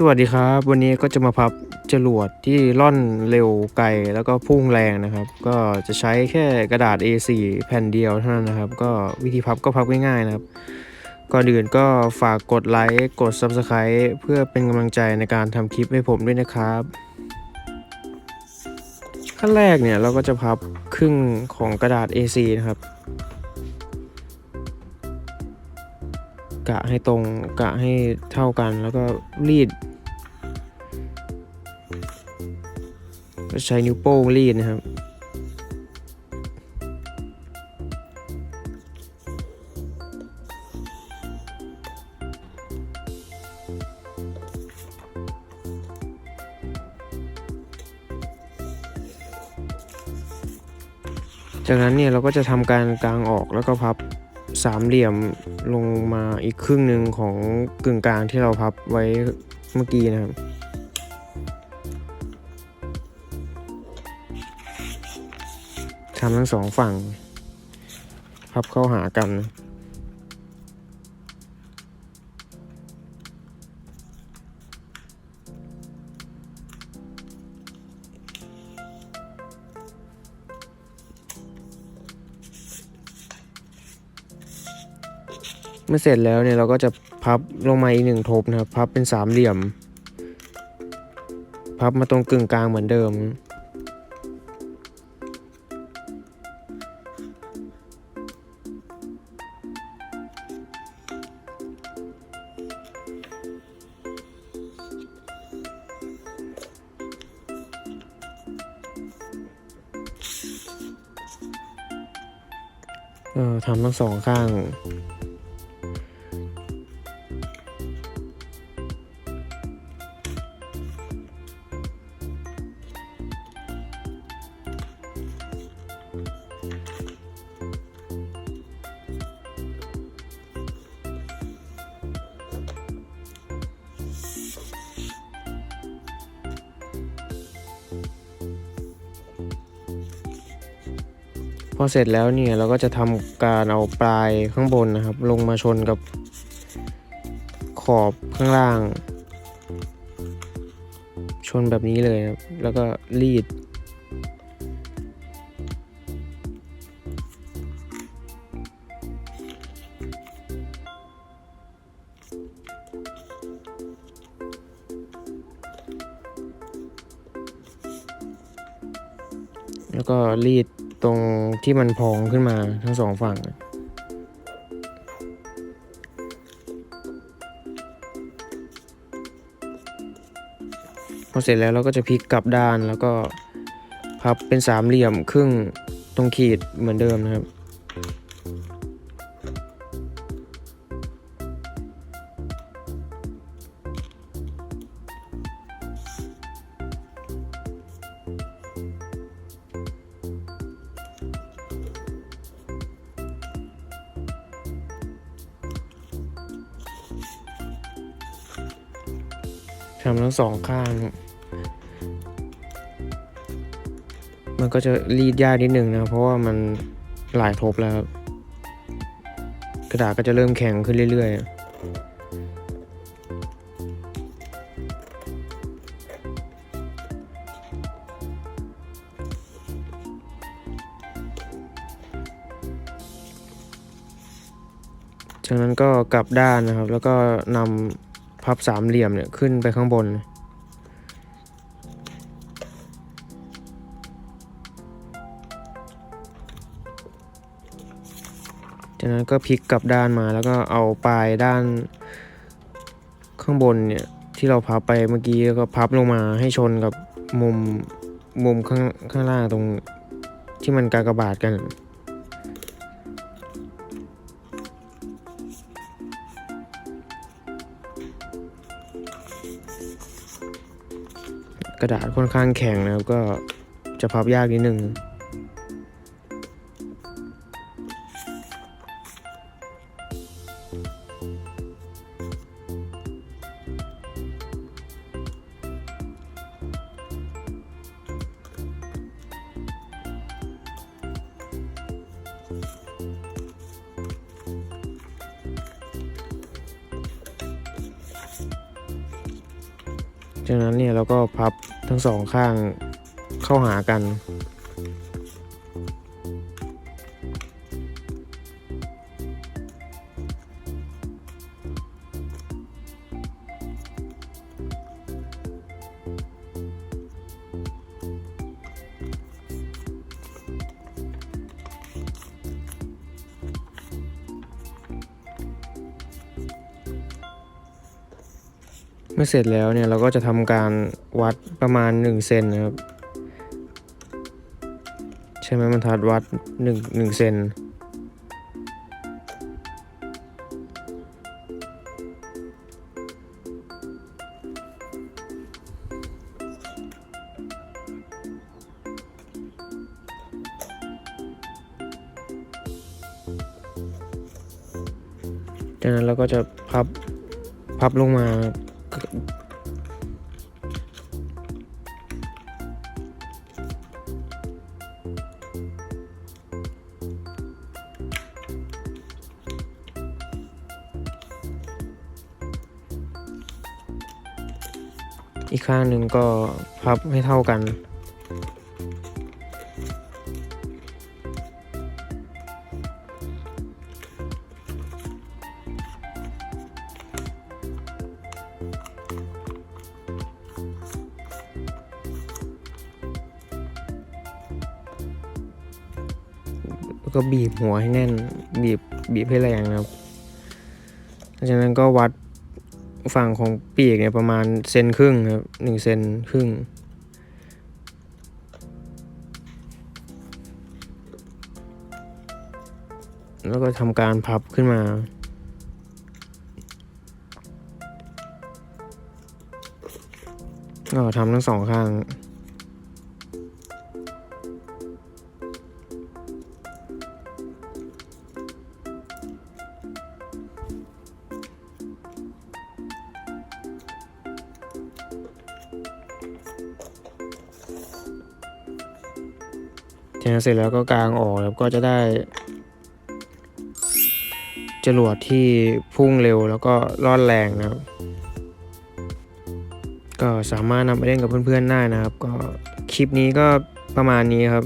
สวัสดีครับ วันนี้ก็จะมาพับจรวดที่ล่อนเร็วไกลแล้วก็พุ่งแรงนะครับ ก็จะใช้แค่กระดาษ A4 แผ่นเดียวเท่านั้นนะครับ ก็วิธีพับก็พับง่ายๆนะครับ ก่อนอื่นก็ฝากกดไลค์กด Subscribe เพื่อเป็นกำลังใจในการทำคลิปให้ผมด้วยนะครับ ขั้นแรกเนี่ยเราก็จะพับครึ่งของกระดาษ A4 นะครับกะให้ตรงกะให้เท่ากันแล้วก็รีด ก็ใช้นิ้วโป้งรีดนะครับ จากนั้นเนี่ยเราก็จะทำการกางออกแล้วก็พับสามเหลี่ยมลงมาอีกครึ่งหนึ่งของกึ่งกลางที่เราพับไว้เมื่อกี้นะครับ ทำทั้งสองฝั่ง พับเข้าหากันเมื่อเสร็จแล้วเนี่ยเราก็จะพับลงมาอีกหนึ่งทบนะครับ พับเป็นสามเหลี่ยม พับมาตรงกึ่งกลางเหมือนเดิม เออทำทั้งสองข้าง พอเสร็จแล้วเนี่ยเราก็จะทำการเอาปลายข้างบนนะครับ ลงมาชนกับขอบข้างล่าง ชนแบบนี้เลยครับแล้วก็รีด แล้วก็รีด ตรงที่มันพองขึ้นมาทั้งสองฝั่ง พอเสร็จแล้วเราก็จะพลิกกลับด้านแล้วก็พับเป็นสามเหลี่ยมครึ่งตรงขีดเหมือนเดิมนะครับ ทำทั้งสองข้าง มันก็จะรีดยากนิดหนึ่งนะ เพราะว่ามันหลายทบแล้ว กระดาษก็จะเริ่มแข็งขึ้นเรื่อยๆจากนั้นก็กลับด้านนะครับ แล้วก็นำ พับสามเหลี่ยมเนี่ยขึ้นไปข้างบน จากนั้นก็พลิกกลับด้านมาแล้วก็เอาปลายด้านข้างบนเนี่ยที่เราพับไปเมื่อกี้แล้วก็พับลงมาให้ชนกับมุมมุมข้างข้างล่างตรงที่มันกากบาทกัน กระดาษค่อนข้างแข็งนะครับ ก็จะพับยากนิดนึง จากนั้นเนี่ยเราก็พับทั้งสองข้างเข้าหากัน มื่อเสร็จแล้วเนี่ยเราก็จะทำการวัดประมาณ1เซนนะครับ ใช่ไหมบรรทัดวัด1 1เซนจากนั้นเราก็จะพับพับลงมา อีกข้างหนึ่งก็พับให้เท่ากัน แล้วก็บีบหัวให้แน่น บีบบีบให้แรงนะครับหลังจากนั้นก็วัดฝั่งของปีกเนี่ยประมาณเซนครึ่งครับหนึ่งเซนครึ่ง แล้วก็ทำการพับขึ้นมาก็ทำทั้งสองข้าง นะเสร็จแล้วก็กางออกแล้วก็จะได้ จรวดที่พุ่งเร็วแล้วก็รอดแรงนะครับก็สามารถนำไปเล่นกับเพื่อนๆได้นะครับ ก็คลิปนี้ก็ประมาณนี้ครับ